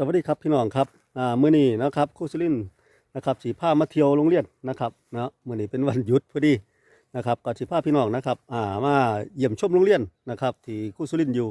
สวัสดีครับพี่น้องครับอ่ามื้อนี้นะครับครูสุรินนะครับสีผ้ามาเที่ยวโรงเรียนนะครับนะมื้อนี้เป็นวันหยุดพอดีนะครับก็สีผ้าพี่น้องนะครับอ่ามาเยี่ยมชมโรงเรียนนะครับ ที่ครูสุรินอยู่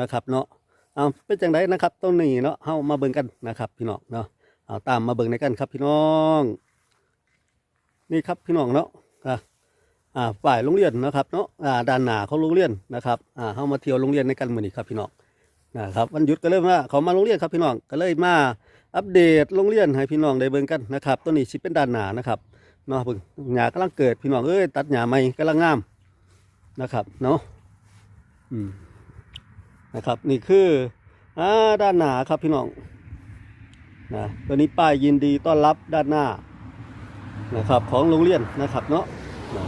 นะครับเนาะเอาเป็นจังไดนะครับต้นนี้เนาะเฮามาเบิ่งกันนะครับ พี่น้องเนาะเอาตามมาเบิ่งในกันครับพี่น้อง นี่ครับพี่น้องเนาะอ่าอ่าฝ่ายโรงเรียนนะครับเนาะอ่าด้านหน้าของโรงเรียนนะครับอ่าเฮามาเที่ยวโรงเรียนในกันมื้อนี้ครับพี่น้อง นะครับวันหยุดก็เลยมาเขามาโรงเรียนครับพี่น้องก็เลยมาอัปเดตโรงเรียนให้พี่น้องได้เบิ่งกันนะครับตัวนี้สิเป็นด้านหน้านะครับเนาะเบิ่งหญ้ากำลังเกิดพี่น้องเอ้ยตัดหญ้าใหม่กำลังงามนะครับเนาะอืมนะครับนี่คืออ่าด้านหน้าครับพี่น้องนะตัวนี้ป้ายยินดีต้อนรับด้านหน้านะครับของโรงเรียนนะครับเนาะนะ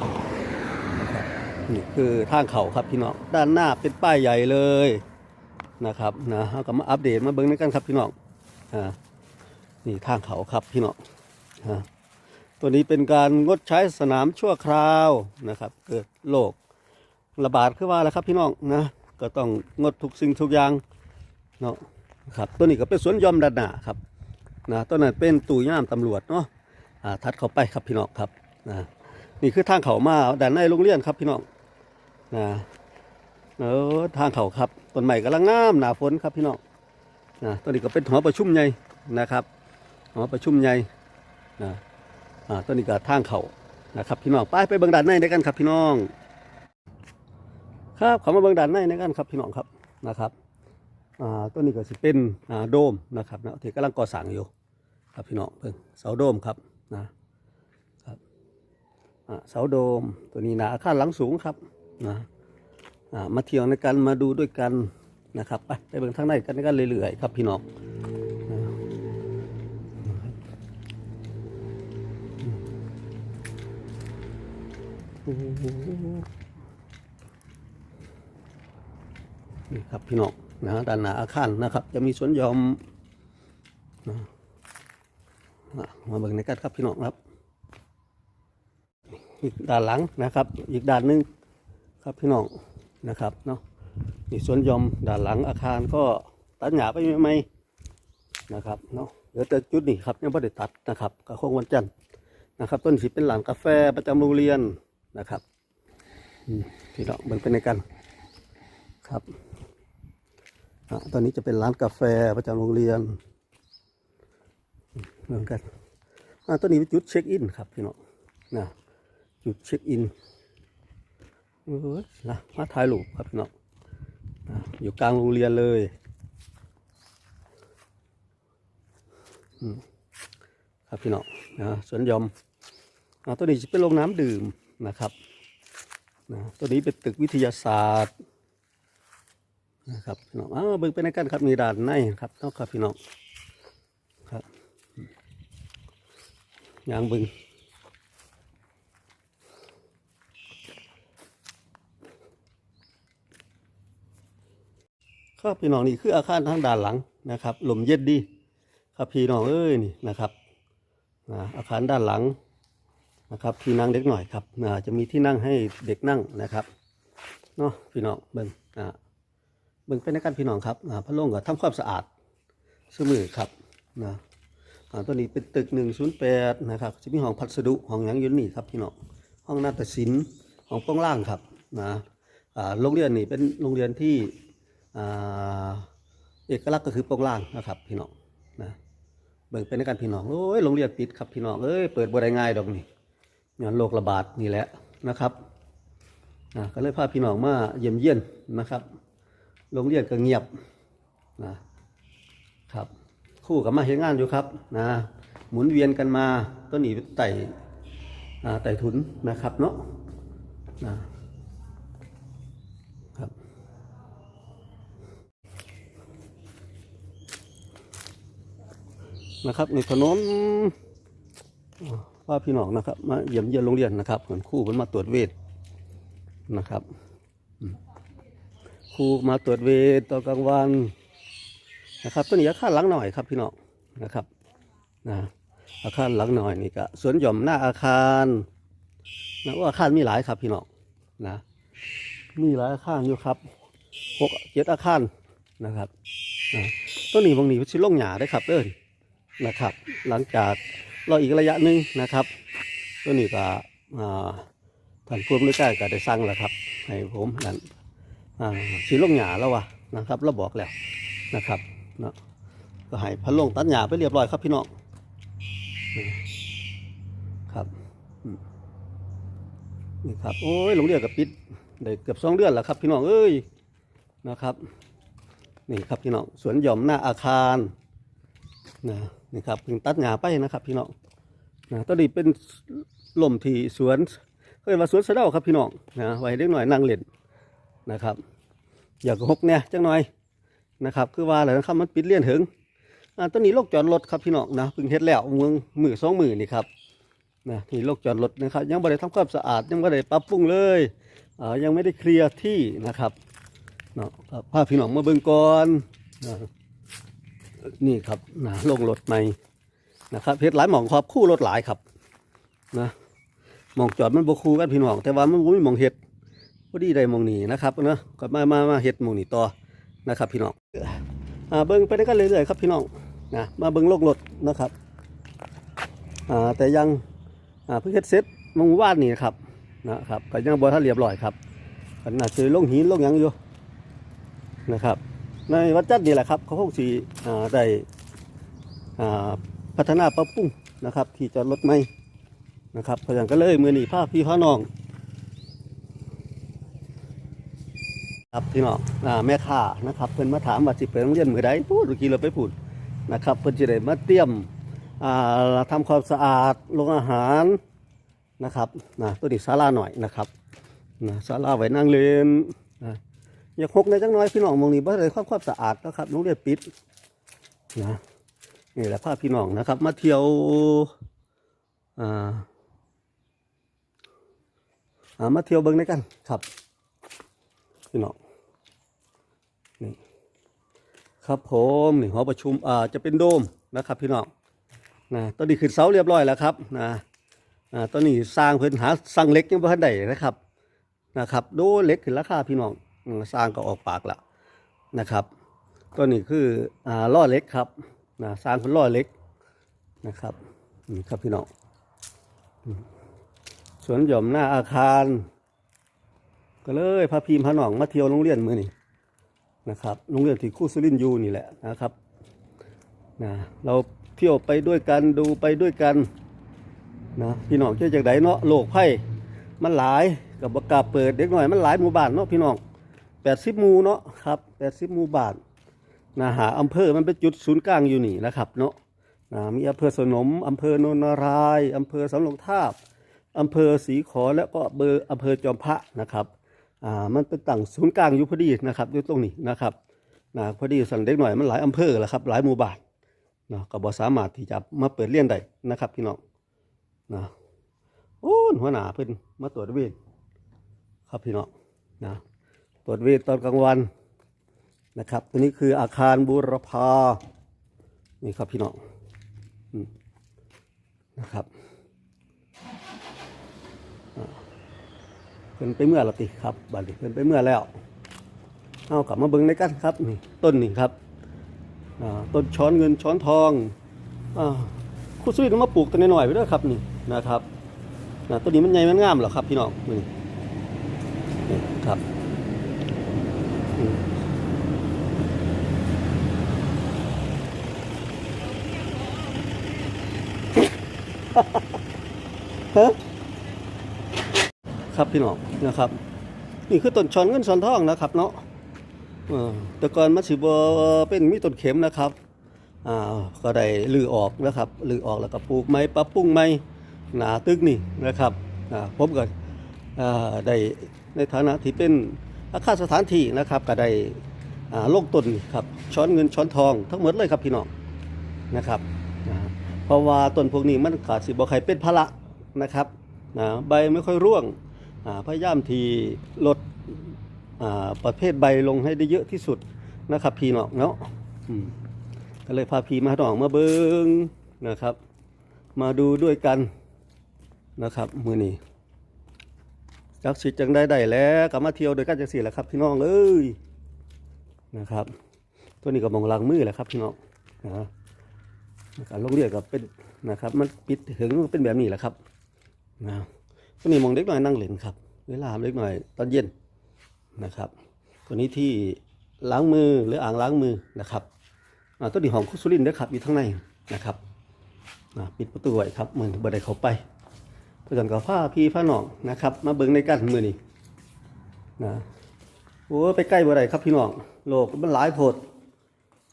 นี่คือทางเขาครับพี่น้องด้านหน้าเป็นป้ายใหญ่เลย นะครับนะเราก็มาอัปเดตมาเบิ้งด้วยกันครับพี่น้องอ่านี่ทางเขาครับพี่น้องตัวนี้เป็นการงดใช้สนามชั่วคราวนะครับ เกิดโรคระบาดขึ้นมาแล้วครับพี่น้องนะก็ต้องงดทุกสิ่งทุกอย่างเนาะครับตัวนี้ก็เป็นสวนยอมด้านหนาครับนะตัวนั้นเป็นตู้ย่ามตำรวจเนาะอ่าทัดเข้าไปครับพี่น้องครับนะนี่คือทางเขามาด้านในโรงเรียนครับพี่น้องนะ เออทางเขาครับต้นใหม่กำลังงามหนาฝนครับพี่น้องนะตัวนี้ก็เป็นหอประชุมใหญ่นะครับหอประชุมใหญ่นะอ่าตัวนี้ก็ทางเขานะครับพี่น้องไปไปเบิ่งด่านในด้วยกันครับพี่น้องครับเขามาเบิ่งด่านในด้วยกันครับพี่น้องครับนะครับอ่าตัวนี้ก็สิเป็นอ่าโดมนะครับนะที่กำลังก่อสร้างอยู่ ครับพี่น้องเพิ่งเสาโดมครับนะครับอ่าเสาโดมตัวนี้นะอาคารหลังสูงครับนะ มาเที่ยวในกันมาดูด้วยกันนะครับไปไปเบิ่งทางในกันกันเรื่อยๆครับพี่น้องนี่ครับพี่น้องนะด้านหน้าอาคารนะครับ จะมีสวนยอมนะมาเบิ่งในกันครับพี่น้องครับ อีกด้านหลังนะครับ อีกด้านหนึงครับพี่น้อง นะครับเนาะนี่สวนยอมด้านหลังอาคารก็ตัดหญ้าไปใหม่นะครับเนาะเหลือแต่จุดนี้ครับยังไม่ได้ตัดนะครับก็คงวันจันทร์นะครับ ต้นสีเป็นหลังกาแฟประจำโรงเรียนนะครับพี่น้องเบิ่งเป็นในกันครับอตอนนี้จะเป็นร้านกาแฟประจำโรงเรียนเหมือนกันต้นนี้เป็นจุดเช็คอินครับพี่น้องนะจุดเช็คอิน นะมาถ่ายรูปครับพี่น้องอยู่กลางโรงเรียนเลยครับพี่น้องนะสวนยอมอ่าตัวนี้จะเป็นโรงน้ำดื่มนะครับนะตัวนี้เป็นตึกวิทยาศาสตร์นะครับพี่น้องอ้าวเบิ่งไปในกันครับมีด่านในครับนาะครับพี่น้องครับยางเบิ่ง ครับพี่น้องนี่คืออาคารทางด้านหลังนะครับลมเย็นดีครับพี่น้องเอ้ยนี่นะครับอาคารด้านหลังนะครับที่นั่งเด็กหน่อยครับะจะมีที่นั่งให้เด็กนั่งนะครับเนาะพี่น้องเบิ่งอ่าเบิ่งเป็นในการพี่น้องครับพระโล่งก็ทำความสะอาดสมือครับนะตัวนี้เป็นตึก 108 นะครับ จะมีห้องพัสดุห้องยังยืนนี่ครับพี่น้องห้องนาฏศิลป์ห้องป้องล่างครับนะโรงเรียนนี่เป็นโรงเรียนที่ เอกลักษณ์ก็คือโปรงล่างนะครับพี่น้องนะเบิ่งเป็นในการพี่น้องโอ้ยโรงเรียนปิดครับพี่น้องเอ้ยเปิดบ่ได้ง่ายดอกนี่ย้อนโรคระบาดนี่แหละนะครับนะก็เลยพาพี่น้องมาเยี่ยมเยียนนะครับโรงเรียนก็เงียบนะครับคู่กับมาเห็นงานอยู่ครับนะหมุนเวียนกันมาต้นนี้ไต่ไต่ถุนนะครับเนาะนะครับ นะครับในถนนอ่าว่าพี่น้องนะครับมาเยี่ยมเยียนโรงเรียนนะครับเหมือนครู่มันมาตรวจเวทนะครับครูมาตรวจเวทตอนกลางวันนะครับตัวนี้อาคารหลังหน่อยครับพี่น้องนะครับนะอาคารหลังหน่อยนี่ก็สวนหย่อมหน้าอาคารนะว่าอาคารมีหลายครับพี่น้องนะมีหลายอาคารอยู่ครับหกเจ็ดอาคารนะครับนะตัวต้นนี้บางนี้ชิลงหยาได้ครับเด้อ นะครับ หลังจากรออีกระยะหนึ่งนะครับต้นนี้ก็ท่านผู้อำนวยการก็ได้สั่งแล้วครับ ให้ผมนั่นอ่าชิลงหยาแล้ววะนะครับเราบอกแล้วนะครับเนาะก็ให้พันลงตัดหยาไปเรียบร้อยครับพี่น้องครับนี่ครับโอ้ยโรงเรียนกับปิดได้เกือบสองเดือนแล้วครับพี่น้องเอ้ยนะครับนี่ครับพี่น้องสวนหย่อมหน้าอาคารนะ นี่ครับเพิ่งตัดหญ้าไปนะครับ พี่น้องนะตอนนี้เป็นลมที่สวนเรียกว่าสวนสะเดาครับพี่น้องนะไว้เล็กหน่อยนั่งเล่นนะครับ อยากหกเนี่ยจังหน่อยนะครับ คือว่าอะไรนะครับมันปิดเลี่ยนถึงอ่าตอนนี้โลกจอดรถครับพี่น้องนะเพิ่งเฮ็ดแล้วเมืองมือสองมือนี่ครับนะนี่โลกจอดรถนะครับ ยังไม่ได้ทำความสะอาดยังไม่ได้ปรับปรุงเลยอ่ายังไม่ได้เคลียร์ที่นะครับเนาะครับพาพี่น้องมาเบิ่งก่อนนะ นี่ครับนะลงรถใหม่นะครับเพชรหลายหมองขอบคู่รถหลายครับนะหมองจอดมันบคู่กันพี่น้องแต่ว่ามันบ่มีหมองเฮ็ดพอดีได้หมองนี้นะครับเนาะก็มามามาเฮ็ดหมองนี้ต่อนะครับพี่น้องอ่าเบิ่งไปได้กันเรื่อยๆครับพี่น้องนะมาเบิ่งโลกรถนะครับอ่าแต่ยังอ่าเพิ่งเฮ็ดเสร็จมื่อวานนี้ครับนะครับก็ยังบ่ทันเรียบร้อยครับก็น่าจะลงหินลงยังอยู่นะครับ ในวัดจัดนี่แหละครับ เขาคงสีได้พัฒนาปรับปรุงนะครับ ที่จอดรถไม่นะครับเพราะฉะนั้นก็เลยมือหนีผ้าพี่พ่อน้องครับพี่น้องแม่ค้านะครับ เพิ่นมาถามว่าสิไปโรงเรียนมือใดพูดเมื่อกี้เราไปพูดนะครับเพิ่นจะได้มาเตรียมอ่าทำความสะอาดโรงอาหารนะครับนะตัวนี้ศาลาหน่อยนะครับนะศาลาไว้นั่งเล่นน อยากหกในจังน้อยพี่น้องมองนี้บ่ได้ความความสะอาดนะครับโรงเรียนปิดนะนี่แหละพาพพี่น้องนะครับ มาเที่ยวอ่าามาเที่ยวเบิ่งด้วยกันครับพี่น้องนี่ครับผมนี่หอประชุมอ่าจะเป็นโดมนะครับพี่น้องนะตอนนี้ขึ้นเสาเรียบร้อยแล้วครับนะอ่าตอนนี้สร้างเพิ่นหาสร้างเล็กยังบ่ทันได้นะครับนะครับ โดเล็กขึ้นราคาพี่น้อง สร้างก็ออกปากแล้วนะครับ ตัวนี้คืออ่าล่อเล็กครับนะสร้างเป็นล่อเล็กนะครับนี่ครับพี่น้องสวนหย่อมหน้าอาคาร ก็เลยพาพีมพาหนองมาเที่ยวโรงเรียนมือนี่นะครับโรงเรียนที่คู่สุรินยูนี่แหละนะครับนะเราเที่ยวไปด้วยกันดูไปด้วยกันนะพี่น้องเชื่อจากไหนเนาะโลกไพ่มันหลายกับบกาเปิดเด็กหน่อยมันหลายหมู่บ้านเนาะพี่น้อง แปดสิบมูเนาะครับแปดสิบมูบานนะหาอำเภอมันเป็นจุดศูนย์กลางอยู่นี่นะครับเนาะนะมีอำเภอสนมอำเภอโนนนารายอำเภอสำโรงทาบอำเภอศรีขอและก็เบอร์อำเภอจอมพระนะครับอ่ามันเป็นตั้งศูนย์กลางอยู่พอดีนะครับอยู่ตรงนี้นะครับนะพอดีสั่นเด็กหน่อยมันหลายอำเภอแหละครับหลายหมู่บ้านนะก็บ่สามารถที่จะมาเปิดเรียนได้นะครับพี่น้องนะโอ้หัวหน้าเพิ่นมาตรวจเวรครับพี่น้องนะ ตรวจเวทตอนกลางวันนะครับ ตัวนี้คืออาคารบูรพา นี่ครับพี่น้องนะครับเพิ่นไปเมื่อและติครับบัดนี้เพิ่นไปเมื่อแล้วเอากลับมาเบิ่งในกันครับนี่ต้นนี่ครับต้นช้อนเงินช้อนทองอคุณสุริทร์มาปลูกตัวน้อยๆไว้ด้วยครับนี่นะครับต้นนี้มันใหญ่มันงามเหรอครับพี่น้องนี่ครับ ฮะครับพี่น้องนะครับ นี่คือต้นชอนเงินชอนทองนะครับ เนาะแต่ก่อนมันสิบเป็นมีต้นเข็มนะครับอ่าก็ได้ลือออกนะครับลือออกแล้วก็ปลูกไม้ปรับปรุงไม้หนาตึกนี่นะครับอ่าผมก็อ่าได้ในฐานะที่เป็นอาคารสถานที่นะครับ ก็ได้อ่าลงต้นครับช้อนเงินช้อนทองทั้งหมดเลยครับพี่น้องนะครับเพราะว่าต้นพวกนี้มันขาดสิบ่ใครเป็นภาระ นะครับนะใบไม่ค่อยร่วงอ่าพยายามทีลดประเภทใบลงให้ได้เยอะที่สุดนะครับพี่น้องเนาะก็เลยพาพีมาหนองมาเบิงนะครับ มาดูด้วยกันนะครับมือนี้จักสิจังได้ได้แล้วกลับมาเที่ยวโดยกันจังสี่แหละครับพี่น้องเอ้ยนะครับ ตัวนี้ก็มองล้างมือแหละครับพี่น้องนะการลงเรียนก็เป็นนะครับ มันปิดถึงเป็นแบบนี้แหละครับ นะตัวนี้มองเล็กหน่อยนั่งเล่นครับ เวลาเล็กหน่อยตอนเย็นนะครับตัวนี้ที่ล้างมือหรืออ่างล้างมือนะครับตัวนี้ของคุสุรินทร์เด้อครับอยู่ข้างในนะครับปิดประตูไว้ครับเหมือนบ่ไดเข้าไปเพื่อนกับผ้าพี่ผ้าหนองนะครับ มาเบิ่งในกันมือนี้นะโอ้ไปใกล้บ่ไดครับพี่น้องโลกมันหลายโพด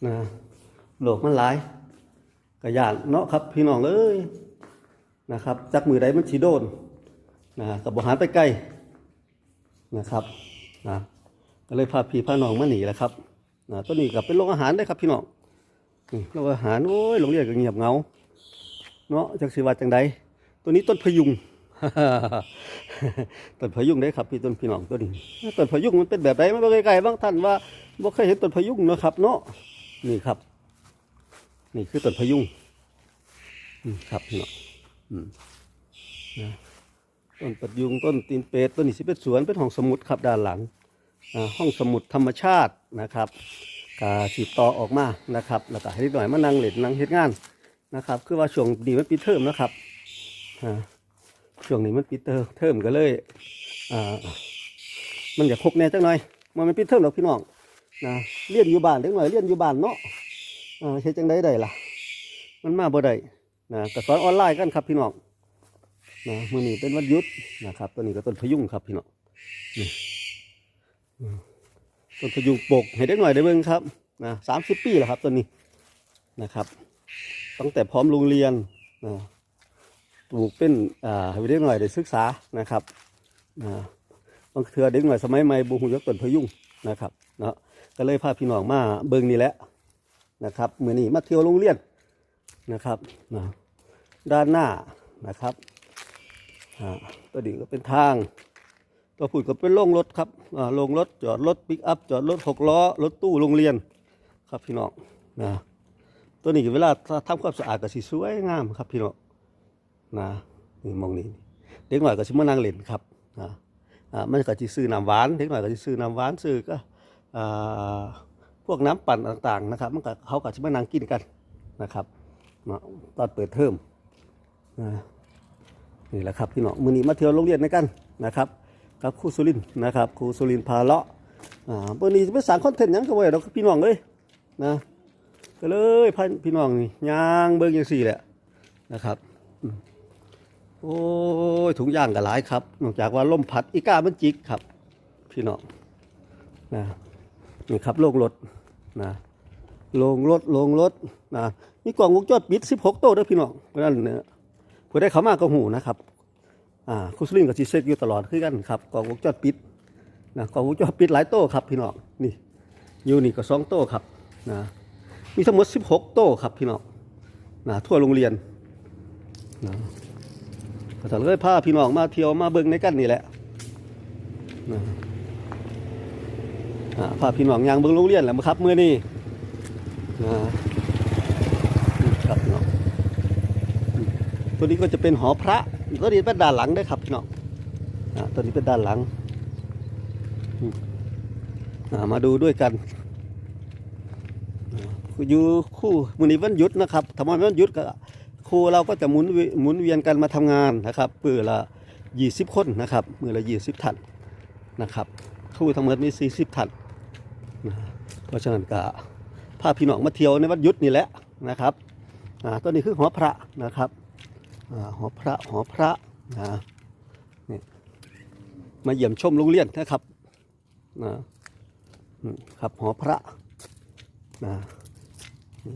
นะโลกมันหลายกระยานเนาะครับพี่น้องเอ้ย นะครับจากมือใดมันสีโดนนะกับบหารไปใกล้นะครับนะก็เลยพาพี่พาน้องมาหนีแหล้วครับนะตัวนี้กับเป็นโรงอาหารได้ครับพี่น้องโรงอาหารโอ้ยโรงเรียนก็เงียบเงาเนาะจากสิวัดจังใดตัวนี้ต้นพยุงต้นพยุงได้ครับพี่ต้นพี่น้องตัวนี้ต้นพยุงมันเป็นแบบไหนไม่ไกลๆบ้างท่านว่าบ่เคยเห็นต้นพยุงเนาะครับ เนาะนี่ครับ นี่คือต้นพยุงอืมครับพี่น้อง นะต้นพยุงต้นตีนเป็ดต้นนี้สิเป็นสวนเป็นห้องสมุดครับด้านหลังห้องสมุดธรรมชาตินะครับกาสีต่อออกมานะครับ แล้วก็ให้เด็กหน่อยมานั่งเล่นนั่งเฮ็ดงานนะครับ คือว่าช่วงนี้มันปิดเทอมนะครับช่วงนี้มันปิดเทอมเทอมก็เลยมันอยากคกแน่จังหน่อยมันไม่ปิดเทอมหรอกพี่น้องนะเรียนอยู่บ้านเด็กหน่อยเรียนอยู่บ้านเนาะเฮ็ดจังได้ได้ล่ะ มันมาบ่ได้ นะก็สอนออนไลน์กันครับพี่น้องนะมื้อนี้เป็นวันยุดนะครับตัวนี้ก็ต้นพยุงครับพี่น้องนี่อืมต้นพยุงปกให้เด็กหน่อยได้เบิ่งครับนะสามสิบปีแล้วครับต้นนี้นะครับ ตั้งแต่พร้อมโรงเรียนนะปลูกเป็นอ่าให้เด็กหน่อยได้ศึกษานะครับนะบางเทื่อเด็กหน่อยสมัยใหม่บ่ฮู้จักต้นพยุงนะครับเนาะก็เลยพาพี่น้องมาเบิ่งนี่แหละนะครับเมือนี้มาเที่ยวโรงเรียนนะครับนะ ด้านหน้านะครับตัวดีก็เป็นทาง ตัวผุดก็เป็นโรงรถครับอ่งรถจอดรถปิกอัพจอดรถหกล้อรถตู้โรงเรียนครับพี่น้องนะตัวนี้เวลาทำความสะอาดก็สิสวยงามครับพี่น้องนะนี่มองนี่เด็กหน่อยก็สิมานั่งเล่นครับนะอ่ามันก็สิซื้อน้ำหวานเด็กหน่อยก็สิซื้อน้ำหวานซื้อก็พวกน้ำปั่นต่างๆนะครับมันก็เขาก็จะมานั่งกินกันนะครับตอนเปิดเทอม นะนี่แหละครับพี่น้องมือนี้มาเที่ยวโรงเรียนในกันนะครับกับครูสุรินนะครับครูสุรินพาเลาะอ่าวันนี้จะไปสั่งคอนเทนต์ยังก็ไว้เราพี่น้องเลยนะก็เลยพาพี่น้องนี่ย่างเบิ้งยังสี่แหละนะครับโอ้ยถุงย่างก็หลายครับนอกจากว่าล่มพัดอีกามันจิกครับ พี่น้องนะนี่ครับโรงรถนะโรงรถโรงรถนะมีกล่องวงจรปิด 16 โต๊ะด้อพี่น้องเพราะนั้นเนี่ย ผู้ได้เขามากก็หูนะครับอ่าคุสลินกับจีเซตอยู่ตลอดคือกันครับกองวงจรปิดนะกองวงจรปิดหลายโต๊ะครับพี่น้องนี่อยู่นี่ก็สองโต๊ะครับนะมีทั้งหมด 16 โต๊ะครับพี่น้องนะทั่วโรงเรียนนะก็จะเลยพาพี่น้องมาเที่ยวมาเบิ่งในกันนี่แหละนะอ่าพาพี่น้องยางเบิ่งโรงเรียนแหละครับเมื่อนี้นะครับพี่น้องอืม ตัวนี้ก็จะเป็นหอพระตัวนี้เป็นด้านหลังได้ครับพี่น้องตัวนี้เป็นด้านหลังมาดูด้วยกันอยู่คู่มือนี้วันหยุดนะครับทำไมวันหยุดก็ครูเราก็จะหมุนเวียหมุนเวียนกันมาทำงานนะครับเพื่อละยี่สิบคนนะครับมือละยี่สิบท่านนะครับครูทั้งหมดมีสี่สิบท่านะเพราะฉะนั้นก็พาพี่น้องมาเที่ยวในวัดยุทธนี่แหละนะครับตัวนี้คือหอพระนะครับ หอพระหอพระนะนี่มาเยี่ยมชมโรงเรียนนะครับนะครับหอพระนะ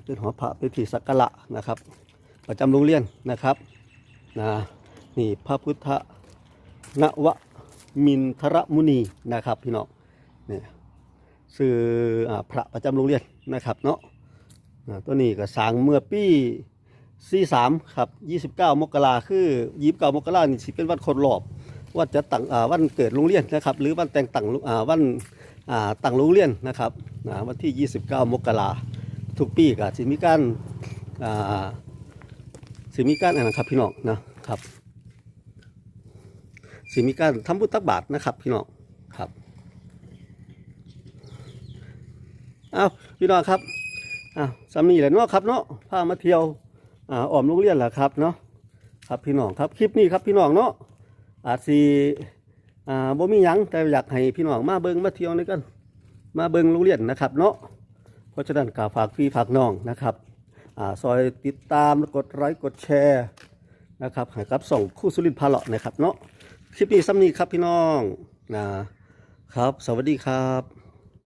เป็นหอพระเป็นที่สักการะนะครับ ประจำโรงเรียนนะครับนะนี่พระพุทธนวมินทรมุนีนะครับพี่น้องเนี่ยสื่ออพระประจำโรงเรียนนะครับเนาะตัวนี้ก็สร้างเมื่อปี 43ครับ29มกราคือ29มกรานี่สิเป็นวันครบรอบว่าจะตั้งวันเกิดโรงเรียนนะครับ หรือวันแต่งตั้งวันตั้งโรงเรียนนะครับวันที่ 29 มกราทุกปีก็สิมีการสิมีการอะไรนะครับพี่น้องนะครับสิมีการทำบุญตักบาตรนะครับพี่น้องครับอ้าวพี่น้องครับอ้าวสำนีแหละเนาะครับเนาะพามาเที่ยว อ่าอ้อมโรงเรียนแหละครับเนาะครับพี่น้องครับคลิปนี้ครับพี่น้องเนาะอาจสิอ่าบ่มีหยังแต่อยากให้พี่น้องมาเบิ่งมาเที่ยวนี่กัน มาเบิ่งโรงเรียนนะครับเนาะเพราะฉะนั้นก็ฝากพี่ฝากน้องนะครับอ่าซอยติดตามกดไลค์กดแชร์นะครับให้กับส่งคู่สุรินทร์พาเลาะนะครับเนาะคลิปนี้ซ้ำนี้ครับพี่น้องนะครับ สวัสดีครับ